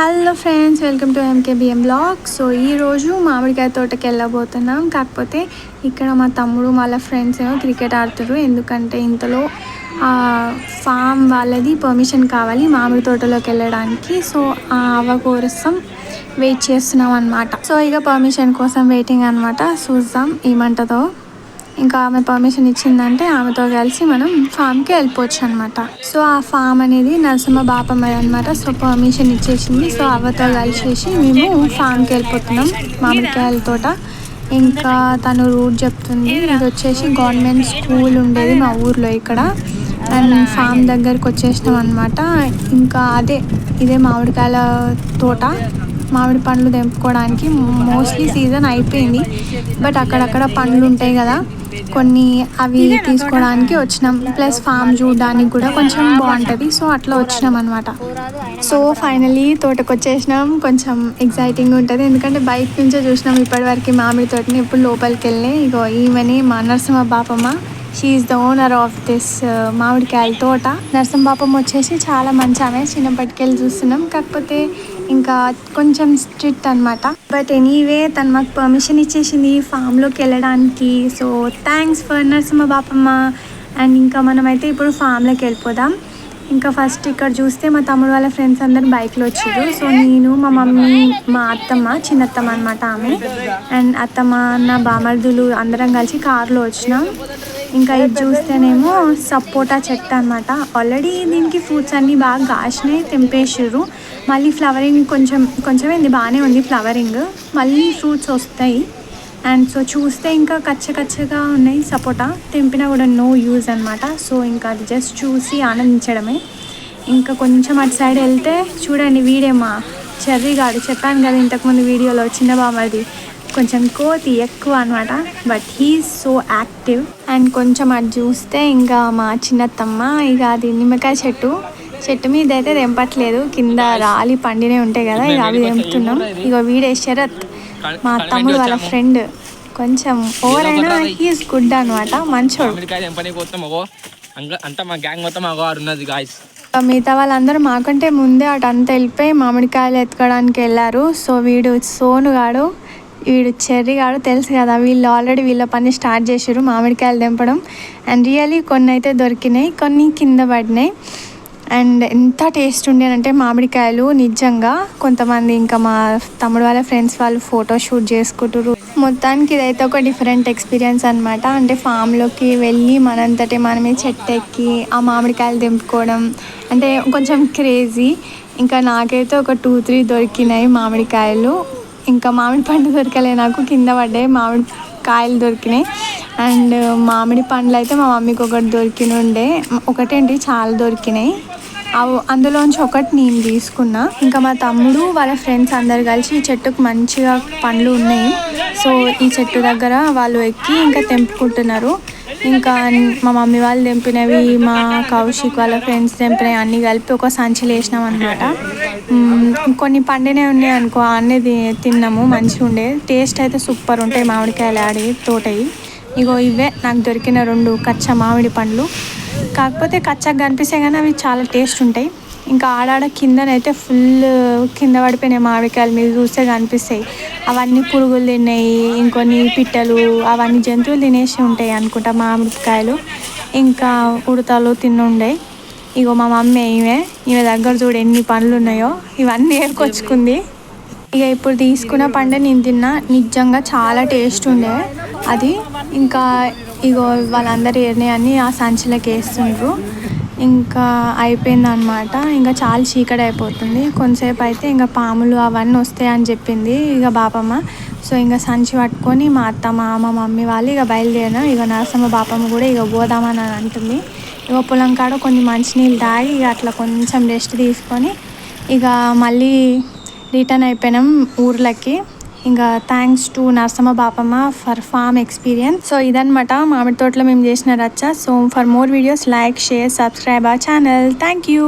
Hello friends welcome to MKBM blog so ఈరోజు మామిడికాయ తోటకి వెళ్ళబోతున్నాం. కాకపోతే ఇక్కడ మా తమ్ముడు వాళ్ళ ఫ్రెండ్స్ ఏమో క్రికెట్ ఆడుతారు ఎందుకంటే ఇంతలో ఫామ్ వాళ్ళది పర్మిషన్ కావాలి మామిడి తోటలోకి వెళ్ళడానికి. సో ఆ అవ కోసం వెయిట్ చేస్తున్నాం అనమాట సో ఇక పర్మిషన్ కోసం వెయిటింగ్ అనమాట చూద్దాం ఏమంటుందో. ఇంకా ఆమె పర్మిషన్ ఇచ్చిందంటే ఆమెతో కలిసి మనం ఫామ్కి వెళ్ళిపోవచ్చు అనమాట సో ఆ ఫామ్ అనేది నరసింహ బాపమ్మ అనమాట సో పర్మిషన్ ఇచ్చేసింది. సో ఆమెతో కలిసేసి మేము ఫామ్కి వెళ్ళిపోతున్నాం. మామిడికాయల తోట. ఇంకా తను రూట్ చెప్తుంది. ఇది వచ్చేసి గవర్నమెంట్ స్కూల్ ఉండేది మా ఊర్లో ఇక్కడ. అండ్ ఫామ్ దగ్గరకు వచ్చేసినాం అనమాట ఇంకా అదే ఇదే మామిడికాయల తోట. మామిడి పండ్లు తెంపుకోవడానికి మోస్ట్లీ సీజన్ అయిపోయింది. బట్ అక్కడక్కడ పండ్లు ఉంటాయి కదా. కొన్ని అవి తీసుకోవడానికి వచ్చినాం. ప్లస్ ఫామ్ చూడడానికి కూడా కొంచెం బాగుంటుంది. సో అట్లా వచ్చినాం అనమాట సో ఫైనలీ తోటకు వచ్చేసినాం కొంచెం ఎగ్జైటింగ్ ఉంటుంది. ఎందుకంటే బయట నుంచే చూసినాం ఇప్పటివరకు మామిడి తోటని. ఎప్పుడు లోపలికి వెళ్ళి ఇగో ఈమెని మా Narasimha Bapamma. She is the owner of this మామిడికాయల తోట. నరసింహ వచ్చేసి చాలా మంచి ఆమె. చిన్నప్పటికెళ్ళి చూస్తున్నాం. కాకపోతే ఇంకా కొంచెం స్ట్రిక్ట్ అనమాట బట్ ఎనీవే తను మాకు పర్మిషన్ ఇచ్చేసింది ఫామ్లోకి వెళ్ళడానికి. So thanks for Narasimha Bapamma and ఇంకా మనమైతే ఇప్పుడు ఫామ్లోకి వెళ్ళిపోదాం. ఇంకా ఫస్ట్ ఇక్కడ చూస్తే మా తమ్ముడు వాళ్ళ ఫ్రెండ్స్ అందరు బైక్లో వచ్చారు సో నేను మా మమ్మీ మా అత్తమ్మ చిన్నత్తమ్మ అనమాట ఆమె. అండ్ అత్తమ్మ నా బామర్దులు అందరం కలిసి కార్లో వచ్చినాం. ఇంకా ఇది చూస్తేనేమో సపోటా చెట్టు అనమాట ఆల్రెడీ దీనికి ఫ్రూట్స్ అన్నీ బాగా కాసినాయి తెంపేసారు మళ్ళీ ఫ్లవరింగ్ కొంచెం కొంచెం ఇది బాగానే ఉంది ఫ్లవరింగ్ మళ్ళీ ఫ్రూట్స్ వస్తాయి. అండ్ సో చూస్తే ఇంకా కచ్చ కచ్చగా ఉన్నాయి సపోటా. తెంపినా కూడా నో యూజ్ అనమాట సో ఇంకా అది జస్ట్ చూసి ఆనందించడమే. ఇంకా కొంచెం అటు సైడ్ వెళ్తే చూడండి వీడేమా. చెర్రీగాడు చెప్పాను కదా ఇంతకుముందు వీడియోలో చిన్న బామ్మది కొంచెం కోతి ఎక్కువ అనమాట but he is so active and కొంచెం అది చూస్తే ఇంకా మా చిన్నత్తమ్మ ఇక అది నిమ్మకాయ చెట్టు చెట్టు మీద అయితే తెంపట్లేదు. కింద రాలి పండినే ఉంటాయి కదా ఇక అవి తెంపుతున్నాం. ఇక వీడే శరత్ మా తమ్ముడు వాళ్ళ ఫ్రెండ్ కొంచెం ఓవర్ అయినా హీఈస్ గుడ్ అనమాట మంచోడు. అంతా మా గ్యాంగ్ మొత్తం ఉన్నది గాయస్ మిగతా వాళ్ళందరూ మాకంటే ముందే అటు అంతా వెళ్ళిపోయి మామిడికాయలు ఎత్తుకోవడానికి వెళ్ళారు. సో వీడు సోనుగాడు. వీడు చెర్రీ కాడు తెలుసు కదా వీళ్ళు ఆల్రెడీ వీళ్ళ పని స్టార్ట్ చేశారు మామిడికాయలు తెంపడం. అండ్ రియలీ కొన్ని అయితే దొరికినాయి కొన్ని కింద పడినాయి. అండ్ ఎంత టేస్ట్ ఉండేనంటే మామిడికాయలు నిజంగా కొంతమంది ఇంకా మా తమ్ముడు వాళ్ళ ఫ్రెండ్స్ వాళ్ళు ఫోటో షూట్ చేసుకుంటారు మొత్తానికి ఇదైతే ఒక డిఫరెంట్ ఎక్స్పీరియన్స్ అనమాట అంటే ఫామ్లోకి వెళ్ళి మనంతటి మనమే చెట్టు ఎక్కి ఆ మామిడికాయలు తెంపుకోవడం. అంటే కొంచెం క్రేజీ ఇంకా నాకైతే ఒక టూ త్రీ దొరికినాయి మామిడికాయలు. ఇంకా మామిడి పండు దొరకలే. నాకు కింద పడ్డాయి. మామిడి కాయలు దొరికినాయి. అండ్ మామిడి పండ్లు అయితే మా మమ్మీకి ఒకటి దొరికినుండే ఒకటేంటి చాలా దొరికినాయి. అందులోంచి ఒకటి నేను తీసుకున్నా. ఇంకా మా తమ్ముడు వాళ్ళ ఫ్రెండ్స్ అందరు కలిసి ఈ చెట్టుకు మంచిగా పండ్లు ఉన్నాయి. సో ఈ చెట్టు దగ్గర వాళ్ళు ఎక్కి ఇంకా తెంపుకుంటున్నారు. ఇంకా మా మమ్మీ వాళ్ళు తెంపినవి మా కౌశిక్ వాళ్ళ ఫ్రెండ్స్ తెంపినవి అన్నీ కలిపి ఒక సంచిలో వేసినాం అనమాట కొన్ని పండినవి ఉన్నాయి అనుకో అన్నీ తిన్నాము మంచిగా ఉండే. టేస్ట్ అయితే సూపర్ ఉంటాయి మామిడికాయలు ఆడి తోటయి. ఇగో ఇవే నాకు దొరికిన రెండు కచ్చా మామిడి పండ్లు. కాకపోతే కచ్చగా కనిపిస్తాయి కానీ అవి చాలా టేస్ట్ ఉంటాయి. ఇంకా ఆడాడ కిందనైతే ఫుల్ కింద పడిపోయినాయి మామిడికాయలు మీరు చూస్తే కనిపిస్తాయి. అవన్నీ పురుగులు తిన్నాయి ఇంకొన్ని పిట్టలు అవన్నీ జంతువులు తినేసి ఉంటాయి అనుకుంటా మామిడికాయలు. ఇంకా ఉడతలు తిన్నుండే ఇగో మా మమ్మీ ఈమె ఈమె దగ్గర చూడు ఎన్ని పండ్లు ఉన్నాయో ఇవన్నీ ఏర్కొచ్చుకుంది. ఇక ఇప్పుడు తీసుకున్న పండు నేను తిన్నా నిజంగా చాలా టేస్ట్ ఉండే. అది ఇంకా ఇగో వాళ్ళందరూ ఏరినాయని ఆ సంచిలోకి వేస్తుండ్రు. ఇంకా అయిపోయిందనమాట ఇంకా చాలా చీకటి అయిపోతుంది. కొంతసేపు అయితే ఇంకా పాములు అవన్నీ వస్తాయని చెప్పింది ఇక బాపమ్మ. సో ఇంకా సంచి పట్టుకొని మా అత్త మా మమ్మీ వాళ్ళు ఇక బయలుదేరినాం. ఇక నరసమ్మ బాపమ్మ కూడా ఇక పోదామని అని అంటుంది. ఇక పొలం కాడ కొన్ని మంచినీళ్ళు తాగి ఇక అట్లా కొంచెం రెస్ట్ తీసుకొని ఇక మళ్ళీ రిటర్న్ అయిపోయినాం ఊర్లకి. ఇంకా thanks to Narasamma Bapamma for farm experience so ఇదనమాట మామిడి తోటలో మేము చేసిన రచ్చ. So for more videos like share subscribe ఆ ఛానల్ థ్యాంక్ యూ